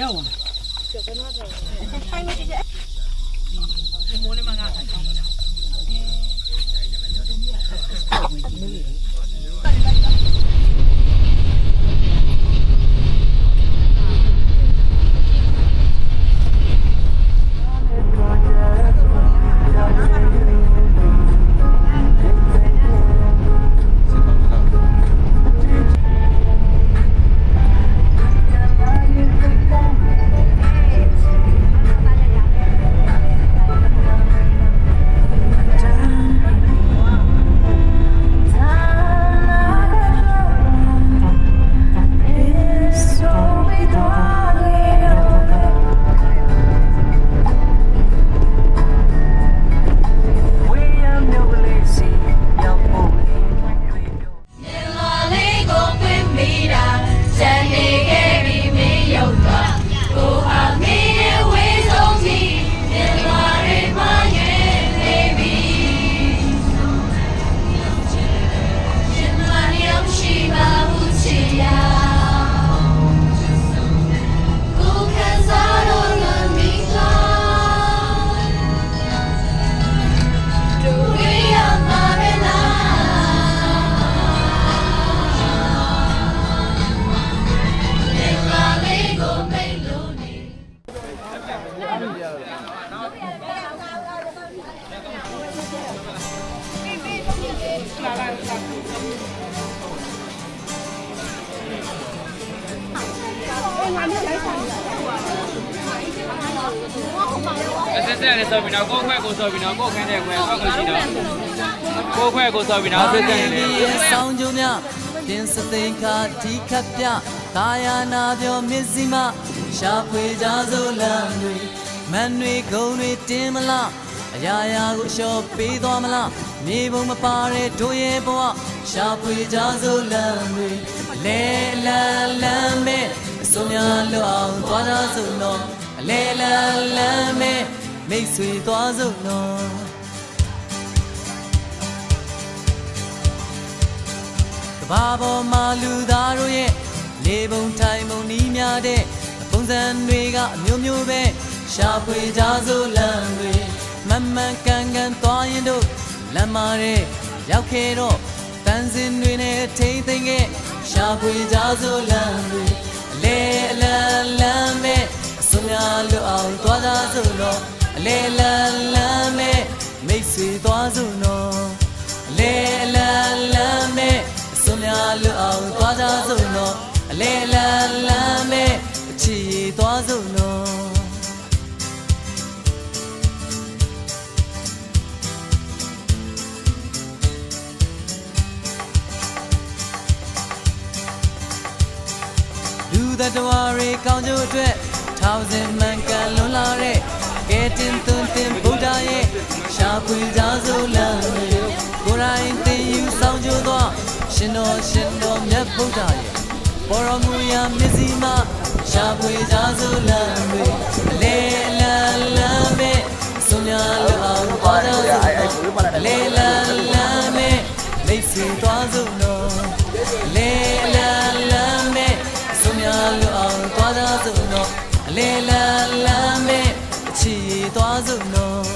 လာ အဆက်ဆက်နဲ့ဆော်ပြီးတော့ကိုယ့်ခွဲကိုဆော်ပြီးတော့ကိုယ့်ခန်းတဲ့ခွဲဆောက်ကိုရှိတော့ကိုယ့်ခွဲကိုဆော်ပြီးတော့ဆက်ဆက်နေတယ်ဆောင်းကြုံမြပြင်စသိင်္ခါဒီခတ်ပြကာယာနာပြောမစ္စည်းမရှာဖွေကြစို့လမ်းတွေမန်တွေဂုံတွေတင်းမလားအရာရာကိုလျှော့ပေးသွားမလား မြေပုံမပါတဲ့တို့ရဲ့ဘဝရှာဖွေကြစို့လမ်းတွေလဲလန်းလန်းမဲ့အစုံများလွတ်အောင်သွားကြစို့နော်အလဲလန်းလန်းမဲ့မိတ်ဆွေသွားစို့နော်ကဘာပေါ်မှာလူသားတို့ရဲ့လေပုံထိုင်ပုံနီးများတဲ့ပုံစံတွေကအမျိုးမျိုးပဲရှာဖွေကြစို့လမ်းတွေမန်မှန်ကန်ကန်သွားရင်တို့ လမ်းမာတဲ့ရောက်ခဲ့တော့တန်စင်တွေနဲ့ထိမ့်သိမ့်ခဲ့ရှာဖွေကြစို့လမ်းတွေအလဲအလန်းလမ်းမဲ့အစုံများလွတ်အောင်သွားကြစို့တော့အလဲလန်းလမ်းမဲ့မိတ်ဆွေသွားစို့နော်အလဲအလန်းလမ်းမဲ့အစွန်များလွတ်အောင်သွားကြစို့နော်အလဲအလန်းလမ်းမဲ့အချီသွားစို့နော် သက်တော်ရီကောင်းကျိုးအတွက်ထောင်စင်မှန်ကန်လွန်လာတဲ့ကဲတင်သွန်တင်ဗုဒ္ဓရဲ့ရှာဖွေကြစို့လမ်းတွေကိုယ်တိုင်သင်ယူဆောင်ကြိုးသောရှင်တော်ရှင်တော်မြတ်ဗုဒ္ဓရဲ့ဘောရမူယာမစ္စည်းမရှာဖွေကြစို့လမ်းတွေအလေအလန်းလမ်းမဲ့ လေလန်းလမ်းမဲ့အချီသွားစို့နော်